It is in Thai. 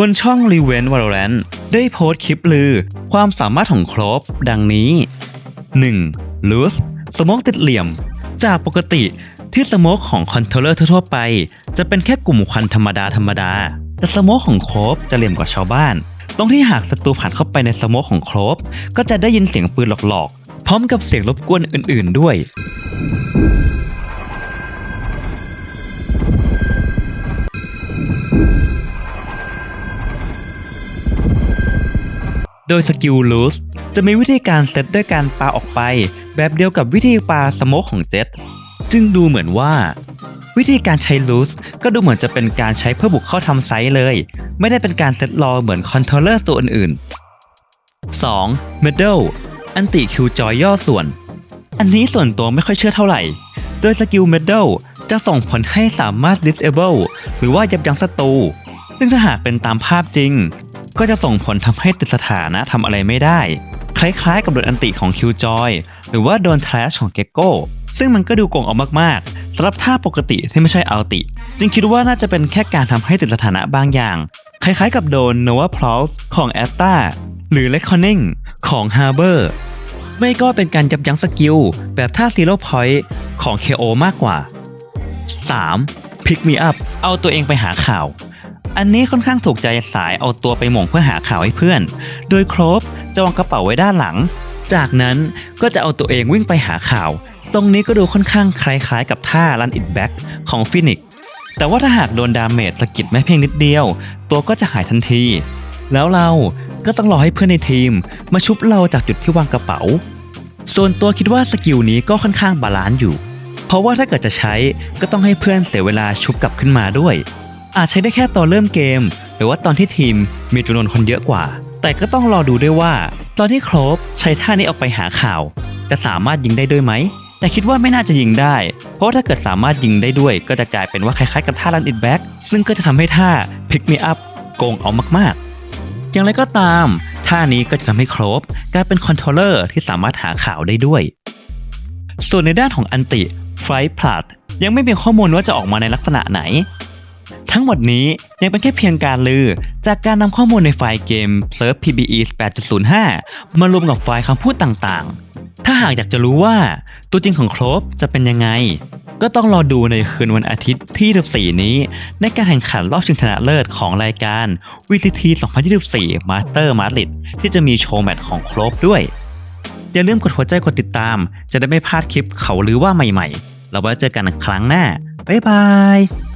บนช่อง Revent Valorant ได้โพสต์คลิปลือ ความสามารถของครบดังนี้ 1. ลูสสโมกติดเหลี่ยม จากปกติที่สโมกของคอนโทรลเลอร์ทั่วไป จะเป็นแค่กลุ่มควันธรรมดาธรรมดา แต่สโมกของโครบจะเหลี่ยมกว่าชาวบ้าน ตรงที่หากศัตรูผ่านเข้าไปในสโมกของโครบก็จะได้ยินเสียงปืนหลอกๆ พร้อมกับเสียงรบกวนอื่นๆด้วย โดยสกิลลูสจะมีวิธีการเซตด้วยการปาออกไป แบบเดียวกับวิธีปาสโมกของเจ็ตจึงดูเหมือนว่า วิธีการใช้ลูสก็ดูเหมือนจะเป็นการใช้เพื่อบุกเข้าทำไซส์เลย ไม่ได้เป็นการเซตรอเหมือนคอนโทรลเลอร์ตัวอื่นๆ 2. Middle อันติคิวจอยย่อส่วน อันนี้ส่วนตัวไม่ค่อยเชื่อเท่าไหร่ โดยสกิล Middle จะส่งผลให้สามารถ disable หรือว่ายับยั้งศัตรูซึ่งถ้าหากเป็นตามภาพจริง ก็จะส่งผลทำให้ติดสถานะทำอะไรไม่ได้ คล้ายๆ กับโดนอันติของ Killjoy หรือว่าโดน Trash ของ Gecko ซึ่งมันก็ดูโกงเอามากๆสำหรับท่าปกติที่ไม่ใช่อัลติ จึงคิดว่าน่าจะเป็นแค่การทำให้ติดสถานะบางอย่าง คล้ายๆ กับโดน Nova Pulse ของ a t t a หรือ Reckoning ของ Harbor ไม่ก็เป็นการยับยั้งสกิลแบบท่า Zero Point ของ KO มากกว่า 3. Pick me up เอาตัวเองไปหาข่าว อันนี้ค่อนข้างถูกใจสายเอาตัวไปหม่งเพื่อหาข่าวให้เพื่อน โดยครบจะวางกระเป๋าไว้ด้านหลัง จากนั้นก็จะเอาตัวเองวิ่งไปหาข่าว ตรงนี้ก็ดูค่อนข้างคล้ายๆ กับท่า Run It Back ของฟินิกแต่ว่าถ้าหากโดนดาเมจสะกิดไม่เพียงนิดเดียว ตัวก็จะหายทันที แล้วเราก็ต้องรอให้เพื่อนในทีม มาชุบเราจากจุดที่วางกระเป๋า ส่วนตัวคิดว่าสกิลนี้ก็ค่อนข้างบาลานซ์อยู่ เพราะว่าถ้าเกิดจะใช้ก็ต้องให้เพื่อนเสียเวลาชุบกลับขึ้นมาด้วย อาจใช้ได้แค่ตอนเริ่มเกม หรือว่าตอนที่ทีมมีจำนวนคนเยอะกว่า แต่ก็ต้องรอดูด้วยว่า ตอนที่ครบใช้ท่านี้ออกไปหาข่าว จะสามารถยิงได้ด้วยไหม แต่คิดว่าไม่น่าจะยิงได้ เพราะถ้าเกิดสามารถยิงได้ด้วย ก็จะกลายเป็นว่าคล้ายๆกับท่า Run It Back ซึ่งก็จะทำให้ท่า Pick Me Up โกงเอามากๆ อย่างไรก็ตาม ท่านี้ก็จะทำให้ครบกลายเป็นคอนโทรลเลอร์ที่สามารถหาข่าวได้ด้วย ส่วนในด้านของอันติ Flight p l a t ยังไม่มีข้อมูลว่าจะออกมาในลักษณะไหน ทั้งหมดนี้ยังเป็นแค่เพียงการลือ จากการนำข้อมูลในไฟล์เกม Surf PBE 8.05 มารวมกับไฟล์คำพูดต่างๆ ถ้าหากอยากจะรู้ว่าตัวจริงของครบจะเป็นยังไง ก็ต้องรอดูในคืนวันอาทิตย์ที่14นี้ ในการแข่งขันรอบชิงชนะเลิศของรายการ VCT 2024 Master Madrid ที่จะมีโชว์แมตช์ของครบด้วย อย่าลืมกดหัวใจกดติดตาม จะได้ไม่พลาดคลิปเขาหรือว่าใหม่ๆ เราไว้เจอกันครั้งหน้า บ๊ายบาย